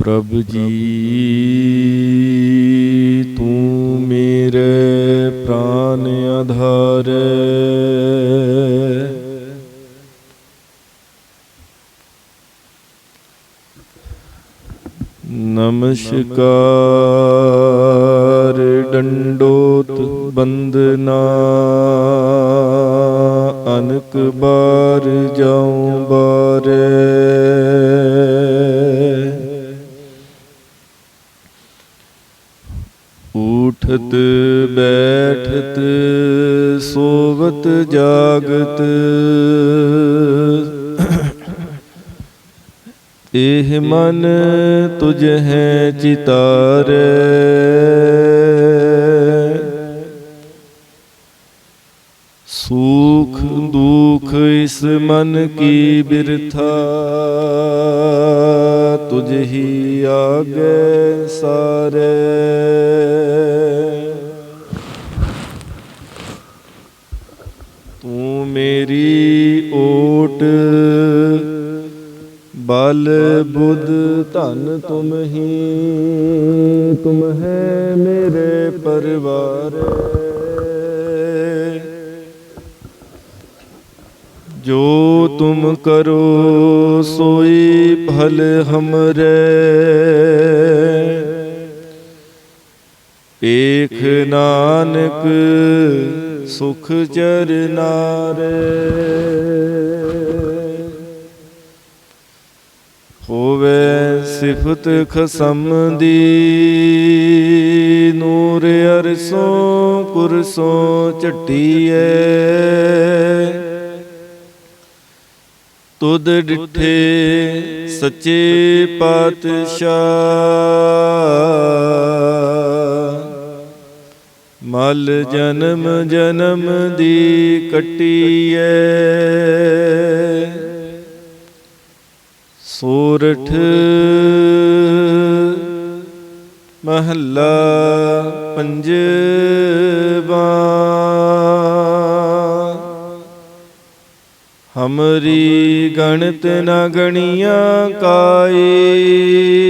ਪ੍ਰਭ ਜੀ ਤੂੰ ਮੇਰੇ ਪ੍ਰਾਨ ਆਧਾਰ। ਨਮਸਕਾਰ ਡੰਡੋਤ ਬੰਦਨਾ ਉਠਤ ਬੈਠਤ, ਸੋਵਤ, ਜਾਗਤ। ਇਹ ਮਨ ਤੁਝ ਹੈ ਚਿਤਾਰੇ। ਸੁਖ ਦੁਖ ਇਸ ਮਨ ਕੀ ਬਿਰਥਾ, ਤੁਝ ਹੀ ਆਗੇ ਸਾਰੇ ਤੂੰ ਮੇਰੀ ਓਟ ਬਲ ਬੁੱਧ ਧਨ ਤੁਮ ਹੀ, ਤੁਮ ਹੈ ਮੇਰੇ ਪਰਿਵਾਰ। ਜੋ ਤੁਮ ਕਰੋ, ਸੋਈ ਭਲ ਹਮਰੇ। ਏਖ ਨਾਨਕ ਸੁਖ ਚਰਨਾਰੇ ਹੋਵੇ ਸਿਫਤ ਖਸਮ ਦੀ ਨੂਰ ਅਰਸੋਂ ਕੁਰਸੋਂ ਝਟੀਏ। ਤੁਧ ਡਿਠੇ ਸੱਚੇ ਪਾਤਸ਼ਾਹ। ਮਲ ਜਨਮ ਜਨਮ ਦੀ ਕਟੀਏ ਸੋਰਠ ਮਹੱਲਾ ਪੰਜਵਾ। ਹਮਰੀ ਗਣਤ ਨ ਗਣੀਆਂ ਕਾਈ।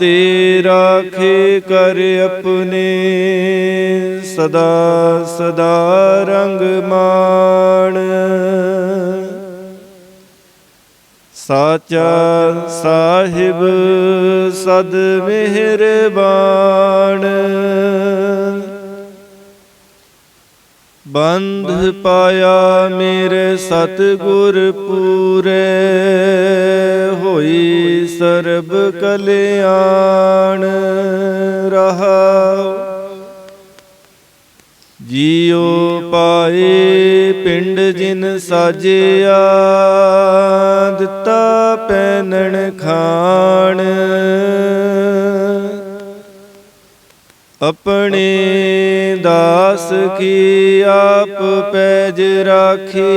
ਦੇ ਰਾਖੇ ਕਰ ਆਪਣੇ। ਸਦਾ ਸਦਾ ਰੰਗ ਮਾਣ। ਸਾਚਾ ਸਾਹਿਬ ਸਦ ਮਿਹਰਬਾਨ। ਬੰਧ ਪਾਇਆ ਮੇਰੇ ਸਤਿਗੁਰ ਪੂਰੇ। ਸਰਬ ਕਲਿਆਣ ਰਹਾ ਜੀਉ ਪਾਏ ਪਿੰਡ ਜਿਨ ਸਾਜਿਆ, ਦਿੱਤਾ ਪੈਨਣ ਖਾਣ। ਆਪਣੇ ਦਾਸ ਕੀ ਆਪ ਪੈਜ ਰਾਖੀ।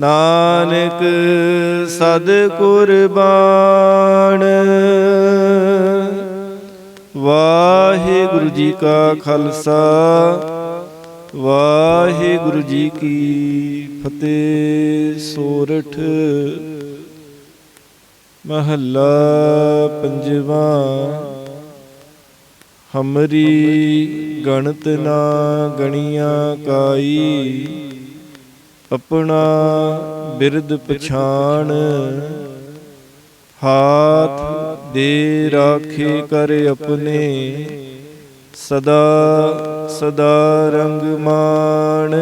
ਨਾਨਕ ਸਦ ਕੁਰਬਾਨ ਵਾਹਿਗੁਰੂ ਜੀ ਕਾ ਖਾਲਸਾ, ਵਾਹਿਗੁਰੂ ਜੀ ਕੀ ਫਤਿਹ। ਸੋਰਠ ਮਹੱਲਾ ਪੰਜਵਾ, ਹਮਰੀ ਗਣਤ ਨਾ ਗਣੀਆਂ ਕਾਈ। ਆਪਣਾ ਬਿਰਦ ਪਛਾਣ। ਹਾਥ ਦੇ ਰਾਖੇ ਕਰ ਆਪਣੇ। ਸਦਾ ਸਦਾ ਰੰਗ ਮਾਣ